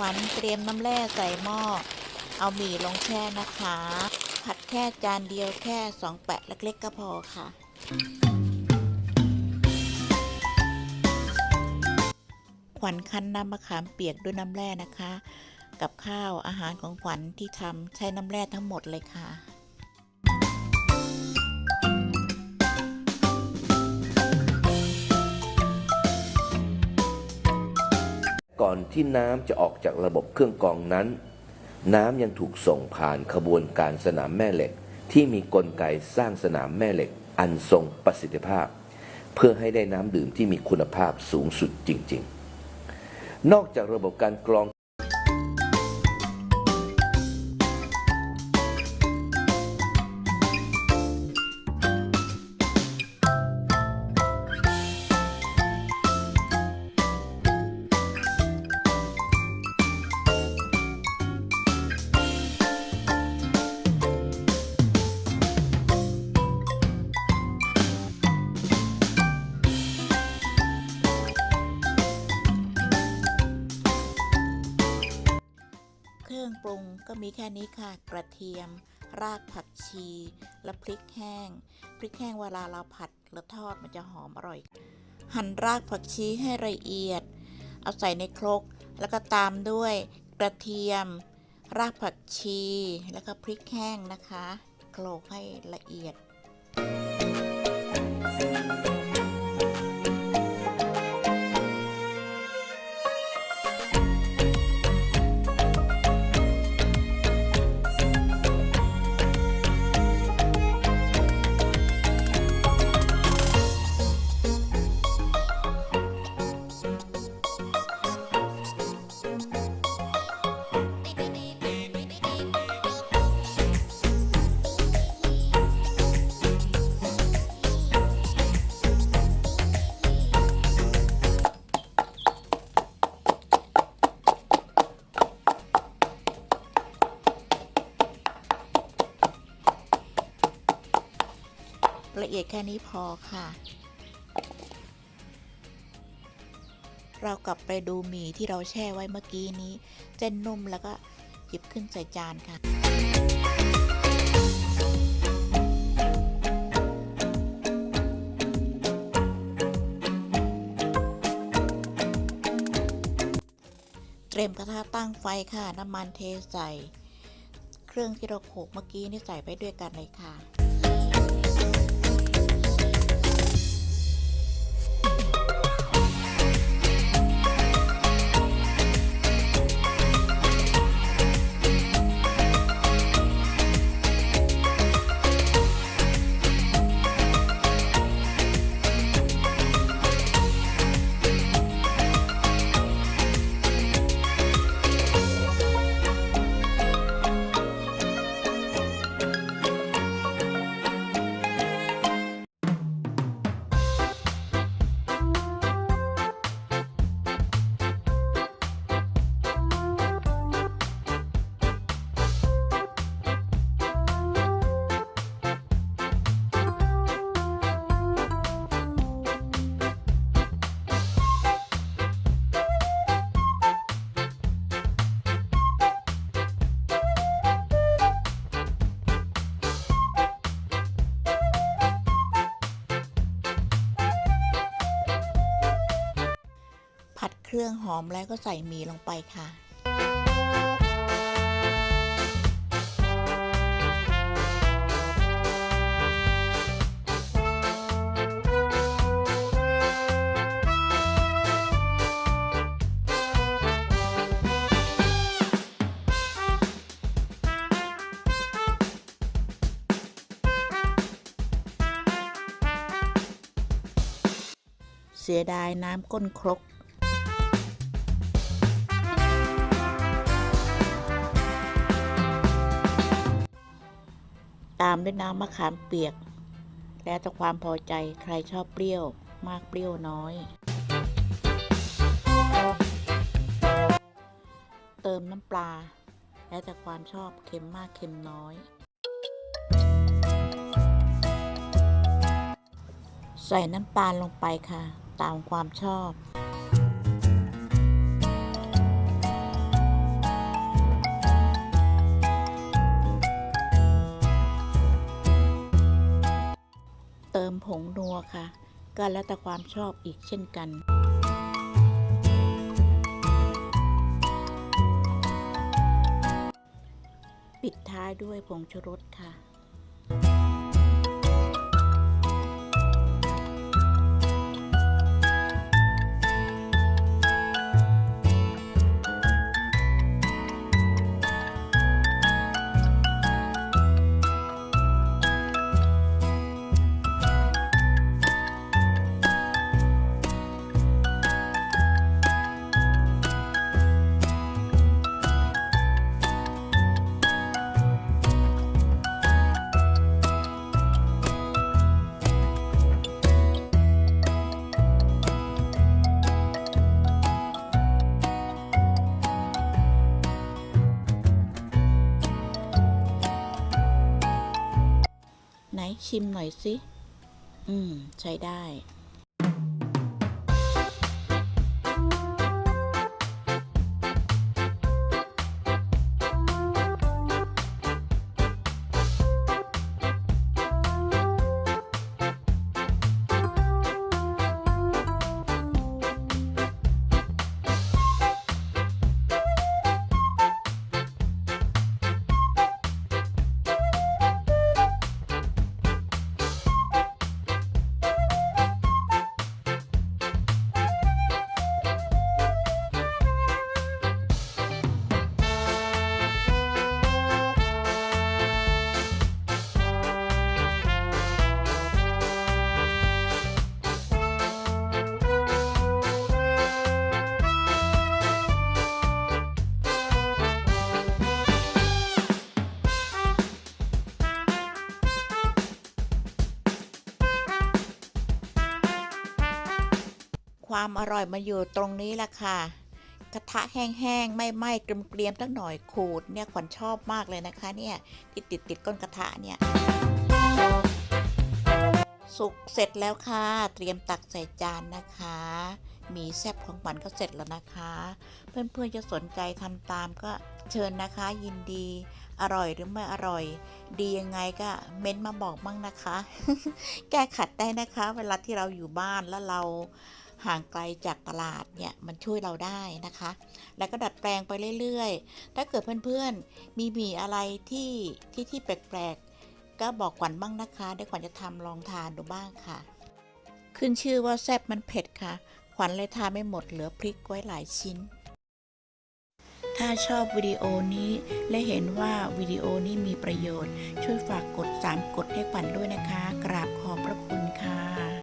วัญเตรียมน้ำแร่ใส่หม้อ เอาหมี่ลงแช่นะคะ ผัดแค่จานเดียวแค่สองแปะเล็กๆก็พอค่ะ ขวัญคั้นน้ำมะขามเปียกด้วยน้ำแร่นะคะ กับข้าวอาหารของขวัญที่ทำใช้น้ำแร่ทั้งหมดเลยค่ะ อนที่น้ำจะออกจากระบบเครื่องกรองนั้น น้ำยังถูกส่งผ่านขบวนการสนามแม่เหล็ก ที่มีกลไกสร้างสนามแม่เหล็ก อันทรงประสิทธิภาพ เพื่อให้ได้น้ำดื่มที่มีคุณภาพสูงสุดจริง ๆ นอกจากระบบการกรอง รื่องปรุงก็มีแค่นี้ค่ะ กระเทียม รากผักชี และพริกแห้ง พริกแห้งเวลาเราผัดหรือทอดมันจะหอมอร่อย หั่นรากผักชีให้ละเอียด เอาใส่ในครก แล้วก็ตามด้วยกระเทียม รากผักชี แล้วก็พริกแห้งนะคะโขลกให้ละเอียด ละเอียดแค่นี้พอค่ะ เรากลับไปดูหมี่ที่เราแช่ไว้เมื่อกี้นี้เส้นนุ่มแล้วก็หยิบขึ้นใส่จานค่ะเตรียมกระทะตั้งไฟค่ะ น้ำมันเทใส่ เครื่องที่เราโขลกเมื่อกี้นี่ใส่ไปด้วยกันเลยค่ะ เครื่องหอมแล้วก็ใส่หมี่ลงไปค่ะเสียดายน้ำก้นครก ตามด้วยน้ำมะขามเปียก แล้วแต่ความพอใจใครชอบเปรี้ยวมากเปรี้ยวน้อย เติมน้ำปลา แล้วแต่ความชอบเค็มมากเค็มน้อย ใส่น้ำตาลลงไปค่ะ ตามความชอบ ผงนัวค่ะ ก็แล้วแต่ความชอบอีกเช่นกันปิดท้ายด้วยผงชูรสค่ะ ไหนชิมหน่อยสิ อืม ใช้ได้ ความอร่อยมาอยู่ตรงนี้แหละค่ะ กระทะแห้งๆไม่ไหม้เกรียมๆตั้งหน่อยขูดเนี่ยขวัญชอบมากเลยนะคะเนี่ยที่ติดติดๆก้นกระทะเนี่ยสุกเสร็จแล้วค่ะ เตรียมตักใส่จานนะคะ มีแซบของขวัญก็เสร็จแล้วนะคะ เพื่อนๆจะสนใจทำตามก็เชิญนะคะ ยินดี อร่อยหรือไม่อร่อย ดียังไงก็เม้นต์มาบอกมั่งนะคะ แก้ขัดได้นะคะ เวลาที่เราอยู่บ้านแล้วเรา ห่างไกลจากตลาดเนี่ยมันช่วยเราได้นะคะ แล้วก็ดัดแปลงไปเรื่อยๆ ถ้าเกิดเพื่อนๆ มีหมีอะไรที่ที่ที่แปลกๆ ก็บอกขวัญบ้างนะคะเดี๋ยวขวัญจะทำลองทานดูบ้างค่ะ ขึ้นชื่อว่าแซ่บมันเผ็ดค่ะ ขวัญเลยทานไม่หมดเหลือพริกไว้หลายชิ้น ถ้าชอบวิดีโอนี้และเห็นว่าวิดีโอนี้มีประโยชน์ ช่วยฝากกด 3 กดให้ขวัญด้วยนะคะ กราบขอบพระคุณ